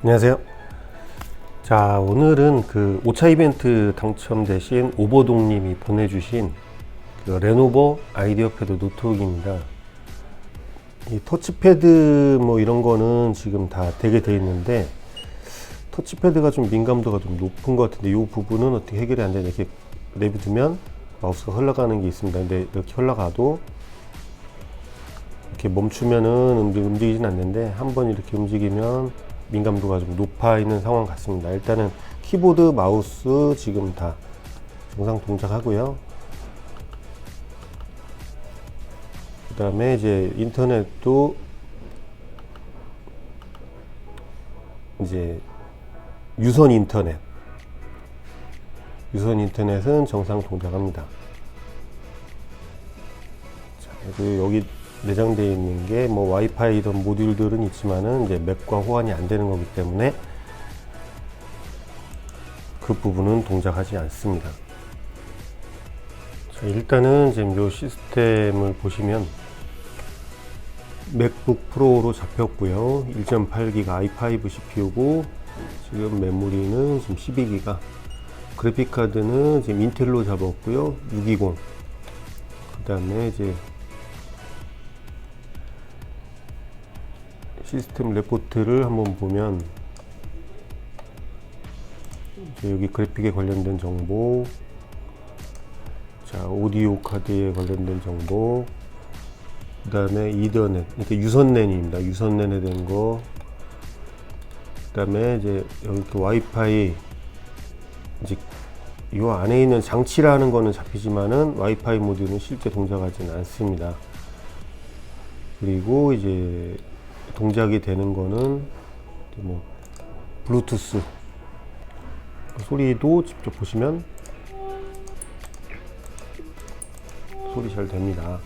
안녕하세요. 자, 오늘은 그 5차 이벤트 당첨되신 오보동님이 보내주신 그 레노버 아이디어 패드 노트북입니다. 이 터치패드 뭐 이런 거는 지금 다 되게 돼 있는데 터치패드가 좀 민감도가 좀 높은 것 같은데 이 부분은 어떻게 해결이 안 되냐 이렇게 내비두면 마우스가 흘러가는 게 있습니다. 근데 이렇게 흘러가도 이렇게 멈추면은 움직- 움직이진 않는데 한번 이렇게 움직이면 민감도가 좀 높아 있는 상황 같습니다. 일단은 키보드, 마우스 지금 다 정상 동작하고요. 그 다음에 이제 인터넷도 이제 유선 인터넷 유선 인터넷은 정상 동작합니다. 자, 그리고 여기 내장되어 있는 게 뭐 와이파이 이런 모듈들은 있지만은 이제 맥과 호환이 안 되는 거기 때문에 그 부분은 동작하지 않습니다. 자, 일단은 지금 요 시스템을 보시면 맥북 프로로 잡혔고요. 1.8기가 i5 CPU고 지금 메모리는 지금 12기가 그래픽 카드는 지금 인텔로 잡았고요. 620. 그다음에 이제 시스템 레포트를 한번 보면 여기 그래픽에 관련된 정보, 자 오디오 카드에 관련된 정보, 그 다음에 이더넷, 이렇게 유선랜입니다. 유선랜에 된 거, 그 다음에 이제 여기 또 와이파이, 이제 이 안에 있는 장치라는 거는 잡히지만은 와이파이 모듈은 실제 동작하지는 않습니다. 그리고 이제 동작이 되는 거는 뭐 블루투스 그 소리도 직접 보시면 소리 잘 됩니다.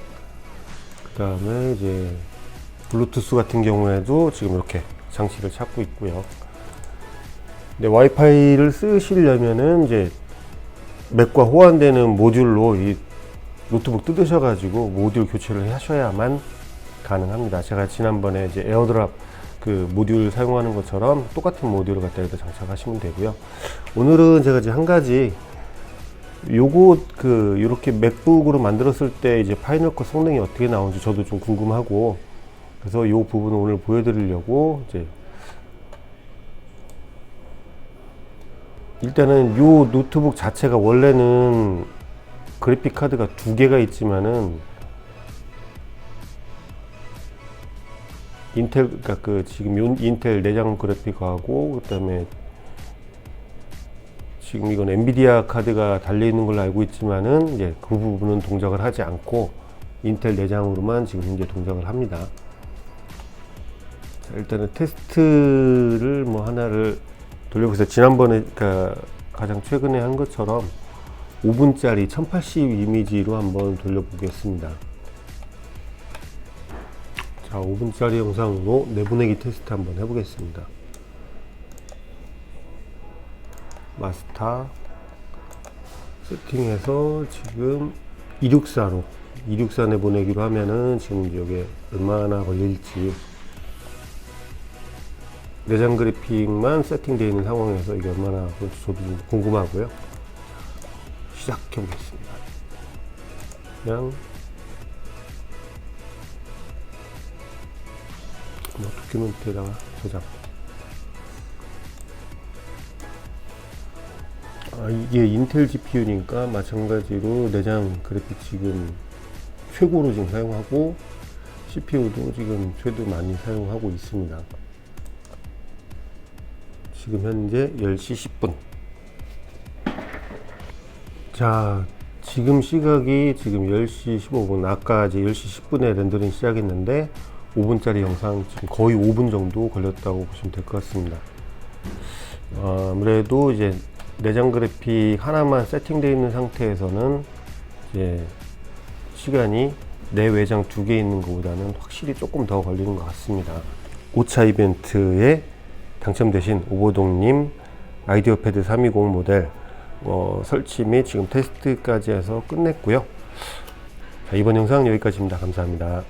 그 다음에 이제 블루투스 같은 경우에도 지금 이렇게 장치를 찾고 있고요. 근데 와이파이를 쓰시려면은 이제 맥과 호환되는 모듈로 이 노트북 뜯으셔가지고 모듈 교체를 하셔야만 가능합니다. 제가 지난번에 이제 에어드랍 그 모듈 사용하는 것처럼 똑같은 모듈을 갖다 여기다 장착하시면 되고요. 오늘은 제가 이제 한 가지 요거 그 이렇게 맥북으로 만들었을 때 이제 파이널 컷 성능이 어떻게 나오는지 저도 좀 궁금하고 그래서 요 부분을 오늘 보여드리려고 이제 일단은 요 노트북 자체가 원래는 그래픽 카드가 두 개가 있지만은 인텔 그러니까 그 지금 요 인텔 내장 그래픽하고 그다음에 지금 이건 엔비디아 카드가 달려 있는 걸로 알고 있지만은 이제 그 부분은 동작을 하지 않고 인텔 내장으로만 지금 현재 동작을 합니다. 자, 일단은 테스트를 뭐 하나를 돌려보세요. 지난번에 그러니까 가장 최근에 한 것처럼 5분짜리 1080 이미지로 한번 돌려보겠습니다. 자, 5분짜리 영상으로 내보내기 테스트 한번 해보겠습니다. 마스터 세팅해서 지금 264로 264 내보내기로 하면은 지금 여기에 얼마나 걸릴지 내장 그래픽만 세팅되어 있는 상황에서 이게 얼마나 저도 좀 궁금하고요. 시작해 보겠습니다. 그냥 도큐멘트에다가 저장. 아, 이게 인텔 GPU니까 마찬가지로 내장 그래픽 지금 최고로 지금 사용하고 CPU도 지금 최도 많이 사용하고 있습니다. 지금 현재 10시 10분. 자, 지금 시각이 지금 10시 15분. 아까 이제 10시 10분에 렌더링 시작했는데 5분짜리 영상 지금 거의 5분 정도 걸렸다고 보시면 될 것 같습니다. 어, 아무래도 이제 내장 그래픽 하나만 세팅되어 있는 상태에서는 이제 시간이 내 외장 두 개 있는 것보다는 확실히 조금 더 걸리는 것 같습니다. 5차 이벤트에 당첨되신 오보동님 아이디어 패드 320 모델 어, 설치 및 지금 테스트까지 해서 끝냈고요. 자, 이번 영상 여기까지입니다. 감사합니다.